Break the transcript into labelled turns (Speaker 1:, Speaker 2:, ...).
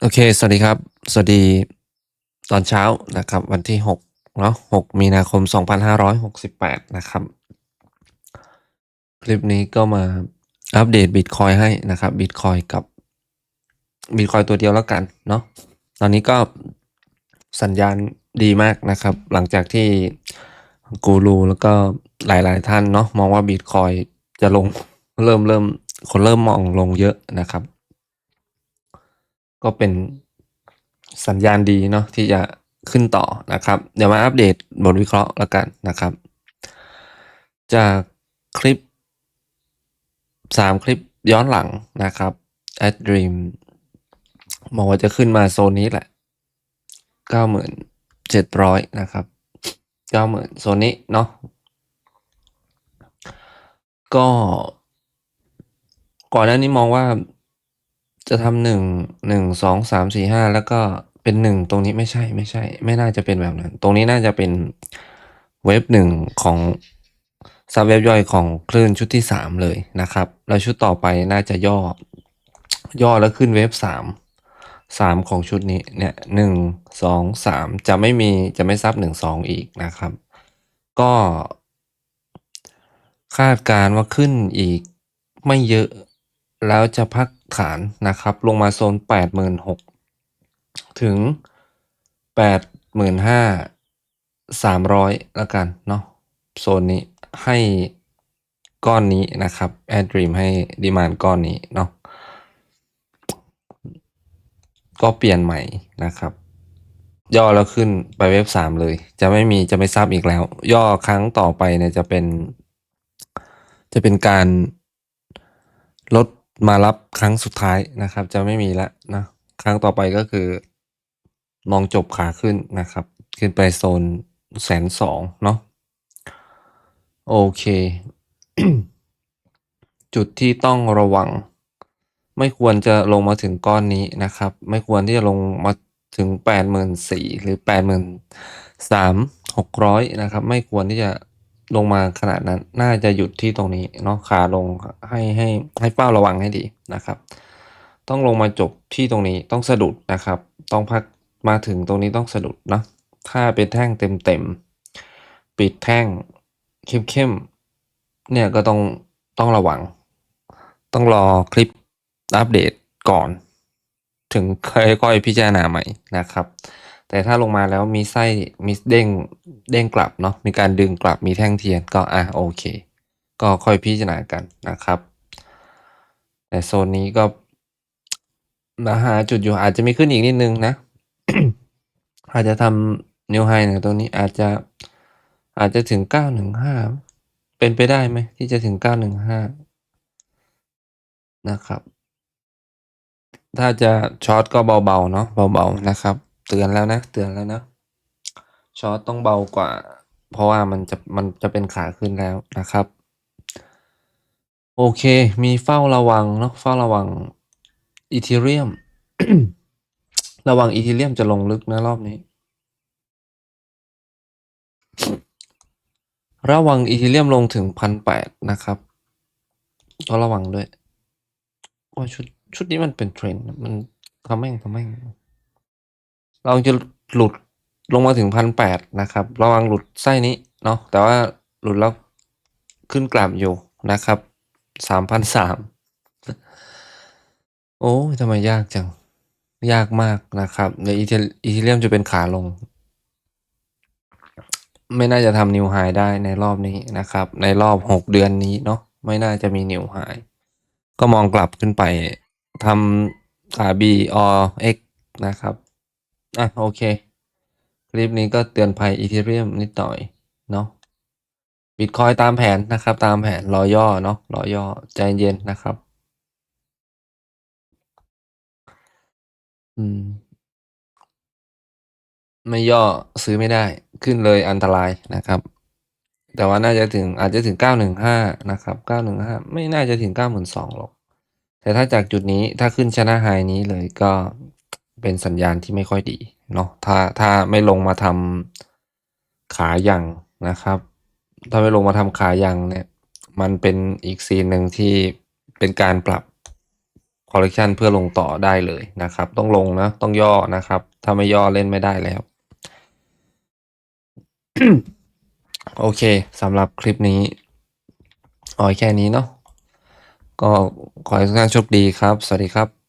Speaker 1: โอเค สวัสดีครับ สวัสดีตอนเช้านะครับ วันที่6เนาะ6มีนาคม2568นะครับ คลิปนี้ก็มาอัปเดตบิตคอยให้นะครับบิตคอยกับบิตคอยตัวเดียวแล้วกันเนาะตอนนี้ก็สัญญาณดีมากนะครับ หลังจากที่กูรูแล้วก็หลาย ๆ ท่านเนาะมองว่าบิตคอยจะลงเริ่มเริ่มคนเริ่มมองลงเยอะนะครับ ก็เป็นสัญญาณดีเนาะที่จะขึ้นต่อนะครับ เดี๋ยวมาอัปเดตบทวิเคราะห์แล้วกันนะครับ จากคลิป 3 คลิปย้อนหลังนะครับ Ad Dream บอกว่าจะขึ้นมาโซนนี้แหละ 9,700 นะครับ 90,000 โซนนี้เนาะก็ก่อนหน้านี้มองว่า จะทำหนึ่งหนึ่งสองสามสี่ห้าแล้วก็เป็นหนึ่งตรงนี้ไม่ใช่ไม่ใช่ ไม่น่าจะเป็นแบบนั้น ตรงนี้น่าจะเป็นเว็บหนึ่งของซับเว็บย่อยของคลื่นชุดที่สามเลยนะครับ แล้วชุดต่อไปน่าจะย่อ ย่อแล้วขึ้นเว็บสามสามของชุดนี้เนี่ยหนึ่งสองสามจะไม่มีจะไม่ซับหนึ่งสองอีกนะครับ ก็คาดการณ์ว่าขึ้นอีกไม่เยอะ แล้วจะพักฐานนะครับ ลงมาโซนแปดหมื่นหกถึงแปดหมื่นห้าสามร้อยแล้วกันเนาะโซนนี้ให้ก้อนนี้นะครับแอดดรีมให้ดีมานก้อนนี้เนาะก็เปลี่ยนใหม่นะครับ ย่อแล้วขึ้นไปเว็บสามเลย จะไม่มีจะไม่ซับอีกแล้ว ย่อครั้งต่อไปเนี่ยจะเป็น จะเป็นการลด มารับครั้งสุดท้ายนะครับ จะไม่มีแล้วนะ ครั้งต่อไปก็คือ มองจบขาขึ้นนะครับ ขึ้นไปโซนแสนสองเนาะโอเค จุดที่ต้องระวัง ไม่ควรจะลงมาถึงก้อนนี้นะครับ ไม่ควรที่จะลงมาถึงแปดหมื่นสี่หรือแปดหมื่นสามหกร้อยนะครับ ไม่ควรที่จะ ลงมาขนาดนั้น น่าจะหยุดที่ตรงนี้เนาะขาลงให้ให้ให้เฝ้าระวังให้ดีนะครับ ต้องลงมาจบที่ตรงนี้ต้องสะดุดนะครับ ต้องพักมาถึงตรงนี้ต้องสะดุดเนาะถ้าเป็นแท่งเต็มเต็มปิดแท่งเข้มเข้มเนี่ยก็ต้องต้องระวัง ต้องรอคลิปอัปเดตก่อน ถึงค่อยๆพิจารณาใหม่นะครับ แต่ถ้าลงมาแล้วมีไส้มีเด้งเด้งกลับเนาะมีการดึงกลับมีแท่งเทียนก็อะโอเค ก็ค่อยพิจารณากันนะครับ แต่โซนนี้ก็มาหาจุดอยู่อาจจะมีขึ้นอีกนิดนึงนะ อาจจะทำนิวไฮเนี่ยตรงนี้อาจจะอาจจะถึงเก้าหนึ่งห้าเป็นไปได้ไหมที่จะถึงเก้าหนึ่งห้านะครับ ถ้าจะช็อตก็เบาๆเนาะเบาๆนะครับ เตือนแล้วนะ เตือนแล้วนะช็อตต้องเบากว่า เพราะว่ามันจะมันจะเป็นขาขึ้นแล้วนะครับ โอเค มีเฝ้าระวังเนาะเฝ้าระวังอีเทเรียมระวังอีเทเรียมจะลงลึกนะรอบนี้ ระวังอีเทเรียมลงถึงพันแปดนะครับ ก็ระวังด้วยว่าชุดชุดนี้มันเป็นเทรนด์มันทำแม่งทำแม่ง เราจะหลุดลงมาถึงพันแปดนะครับระวังหลุดไส้นี้เนาะแต่ว่าหลุดแล้วขึ้นกลับอยู่นะครับสามพันสามโอ้ทำไมยากจัง ยากมากนะครับในอีเทอีเทเรียมจะเป็นขาลง ไม่น่าจะทำนิวไฮได้ในรอบนี้นะครับ ในรอบหกเดือนนี้เนาะไม่น่าจะมีนิวไฮก็มองกลับขึ้นไปทำขา B or X นะครับ อะ โอเค คลิปนี้ก็เตือนภัยอีเทเรียมนิดหน่อยเนาะบิตคอยตามแผนนะครับ ตามแผนรอย่อเนาะรอย่อใจเย็นนะครับ อืม ไม่ย่อซื้อไม่ได้ ขึ้นเลยอันตรายนะครับ แต่ว่าน่าจะถึงอาจจะถึงเก้าหนึ่งห้านะครับเก้าหนึ่งห้าไม่น่าจะถึงเก้าหมื่นสองหรอก แต่ถ้าจากจุดนี้ถ้าขึ้นชนะไฮนี้เลยก็ เป็นสัญญาณที่ไม่ค่อยดีเนาะถ้าถ้าไม่ลงมาทำขายังนะครับ ถ้าไม่ลงมาทำขายังเนี่ยมันเป็นอีกซีนหนึ่งที่เป็นการปรับคอลเลกชันเพื่อลงต่อได้เลยนะครับ ต้องลงนะต้องย่อนะครับ ถ้าไม่ย่อเล่นไม่ได้แล้ว โอเคสำหรับคลิปนี้อาไว้แค่นี้เนาะก็ขอให้ทุกท่านโชคดีครับ สวัสดีครับ